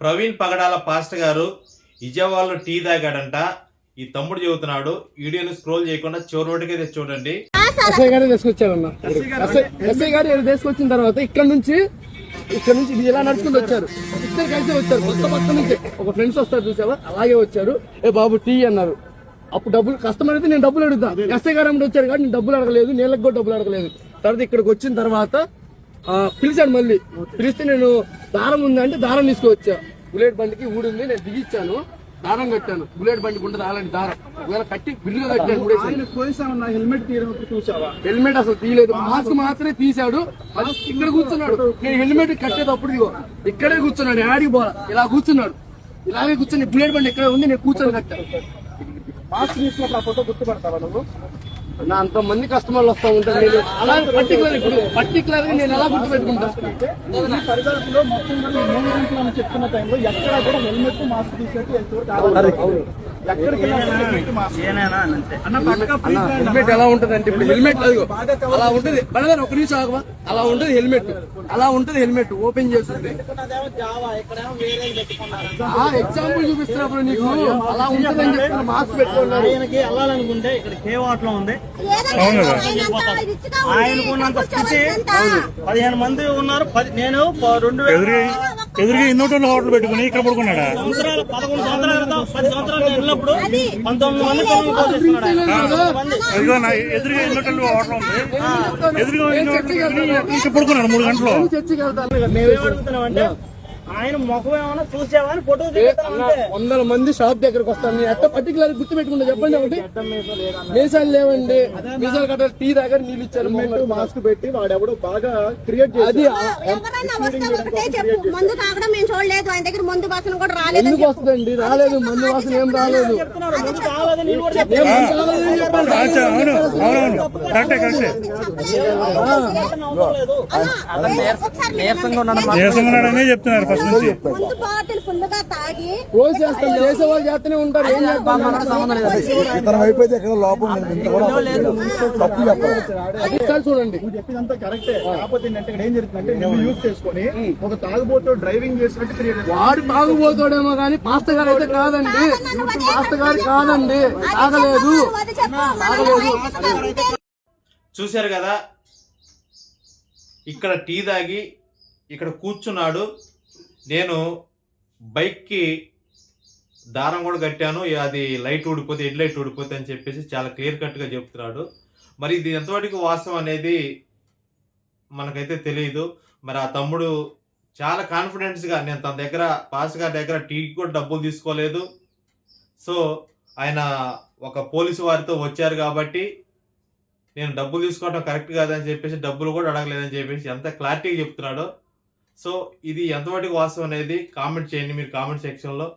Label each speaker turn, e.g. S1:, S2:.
S1: ప్రవీణ్ పగడాల pastor గారు విజయవాడలో tea తాగాడంట. ఈ తమ్ముడు చెబుతున్నాడు వీడియోని స్క్రోల్ చేయకుండా చివరి వరకు తెచ్చి చూడండి
S2: ఎస్ఐ గారు తీసుకొచ్చారన్న. ఎస్ఐ గారు తీసుకొచ్చిన తర్వాత ఇక్కడ నుంచి ఇక్కడ నుంచి ఇది ఎలా నడుచుకుంటూ వచ్చారు. ఇద్దరు కలిసి వచ్చారు కొత్త పక్క నుంచి. ఒక ఫ్రెండ్స్ వస్తారు చూసావా? అలాగే వచ్చారు. ఏ బాబు టీ అన్నారు. అప్పుడు డబ్బులు కస్టమర్ అయితే నేను డబ్బులు అడుగుతాను ఎస్ఐ గారు వచ్చారు కానీ నేను డబ్బులు అడగలేదు నీళ్ళకి కూడా డబ్బులు అడగలేదు. తర్వాత ఇక్కడికి వచ్చిన తర్వాత పిలిచాడు మళ్ళీ. పిలిస్తే నేను దారం ఉందంటే దారం తీసుకువచ్చా. బుల్లెట్ బండికి ఊడింది నేను దిగిచ్చాను. దారం కట్టాను. బుల్లెట్ బండికి ఉంటుంది అలాంటి దారం. ఒకవేళ కట్టి బిల్లుగా కట్టాను
S3: హెల్మెట్
S2: హెల్మెట్ అసలు తీయలేదు. మాస్క్ మాత్రమే తీశాడు. ఇక్కడ కూర్చున్నాడు. నేను హెల్మెట్ కట్టేటప్పుడు ఇదిగో ఇక్కడే కూర్చున్నాడు యాడికి పోలా. ఇలా కూర్చున్నాడు. ఇలాగే కూర్చొని బుల్లెట్ బండి ఇక్కడ ఉంది? నేను కూర్చొని కట్టాను.
S3: మాస్క్ తీసుకున్నప్పుడు ఆ ఫోటో గుర్తుపడతావా నువ్వు?
S2: నా అంత మంది కస్టమర్లు వస్తా ఉంటారు. నేను అలా పర్టికులర్ ఇప్పుడు పర్టికులర్గా నేను ఎలా గుర్తు పెట్టుకుంటా
S3: ఈ మొత్తం చెప్తున్న టైంలో ఎక్కడ కూడా హెల్మెట్ మాస్క్ తీసుకెళ్ళి హెల్మెట్
S2: ఎలా ఉంటది అంటే ఇప్పుడు హెల్మెట్ అలా ఉంటది. బలదర్ ఒక నిమిషం ఆగవా? అలా ఉంటది హెల్మెట్. అలా ఉంటది హెల్మెట్. ఓపెన్ చేస్తుంది. ఆ ఎగ్జాంపుల్ చూపిస్తున్నప్పుడు నీకు. అలా ఉంటది అని చెప్తున్నా మాస్క్ పెట్టుకున్నారు.
S3: ఆయనకి వెళ్ళాలనుకుంటే ఇక్కడ కేవాట్లో ఉంది
S4: ఆయనకున్నంత
S3: స్థితి పదిహేను మంది ఉన్నారు. పది నేను రెండు వేల
S5: ఎదురుగా ఇన్నోటోళ్ళు హోటల్ పెట్టుకుని ఇక్కడ పడుకున్నాడా. ఎదురుగా నా ఎదురుగా ఇన్నోటోళ్ళు హోటల్ ఉంది. ఎదురుగా ఇన్నోటోళ్ళు ఇక్కడ పడుకున్నాడు మూడు గంటలు.
S3: మేమేం ఆయన ముఖం ఏమైనా చూసావా అని ఫోటో
S2: వందల మంది షాప్ దగ్గరకు వస్తారు. నేను ఎట్ట పర్టికులర్ గుర్తు పెట్టుకుంటా చెప్పండి ఒకటి? మీసాలు లేవండి. మీసాలు కట్టారు టీ దగ్గర నీళ్ళు ఇచ్చారు
S3: మాస్క్ పెట్టి వాడెవడో బాగా క్రియేట్
S2: అది
S4: మందు తాగడం మేము చూడలేదు. ఆయన దగ్గర మందు వాసన కూడా రాలేదు
S2: ఎందుకు వస్తుందండి? రాలేదు. మందు వాసన ఏం రాలేదు.
S5: నీరసంగా ఉన్నాడనే చెప్తున్నారు. ఫస్ట్ నుంచి
S4: మందు బాటిల్ ఫుల్గా తాగి
S2: రోజు చేస్తాం చేసే వాళ్ళు చేస్తూనే ఉంటారు ఏం చేస్తాం?
S6: ఎక్కడ లోపం తప్పు చెప్పాలి
S2: చూడండి.
S3: నువ్వు చెప్పిందంతా కరెక్టే. కాకపోతే ఏంటంటే ఇక్కడ ఏం జరుగుతుందంటే నువ్వు యూజ్ చేసుకొని ఒక తాగుబోతు డ్రైవింగ్ చేసినట్టు క్రియేట్
S2: వాడు తాగుపోతాడేమో కానీ పాస్త గారు అయితే కాదండి. పాస్త గారు కాదండి. తాగలేదు.
S4: మనం
S1: చూశారు కదా? ఇక్కడ టీ తాగి ఇక్కడ కూర్చున్నాడు. నేను బైక్కి దారం కూడా కట్టాను. అది లైట్ ఊడిపోతే హెడ్ లైట్ ఊడిపోతే అని చెప్పేసి చాలా క్లియర్ కట్గా చెప్తున్నాడు. మరి ఇది ఎంతవరకు వాస్తవం అనేది మనకైతే తెలియదు మరి ఆ తమ్ముడు చాలా కాన్ఫిడెన్స్గా నేను తన దగ్గర పాస్ గారి దగ్గర టీకి కూడా డబ్బులు తీసుకోలేదు. సో ఆయన ఒక పోలీసు వారితో వచ్చారు కాబట్టి నేను డబ్బులు తీసుకోవడం కరెక్ట్ కాదని చెప్పేసి డబ్బులు కూడా అడగలేదని చెప్పేసి ఎంత క్లారిటీగా చెప్తున్నాడో సో ఇది ఎంతవరకు వాస్తవం అనేది కామెంట్ చేయండి. మీరు కామెంట్ సెక్షన్లో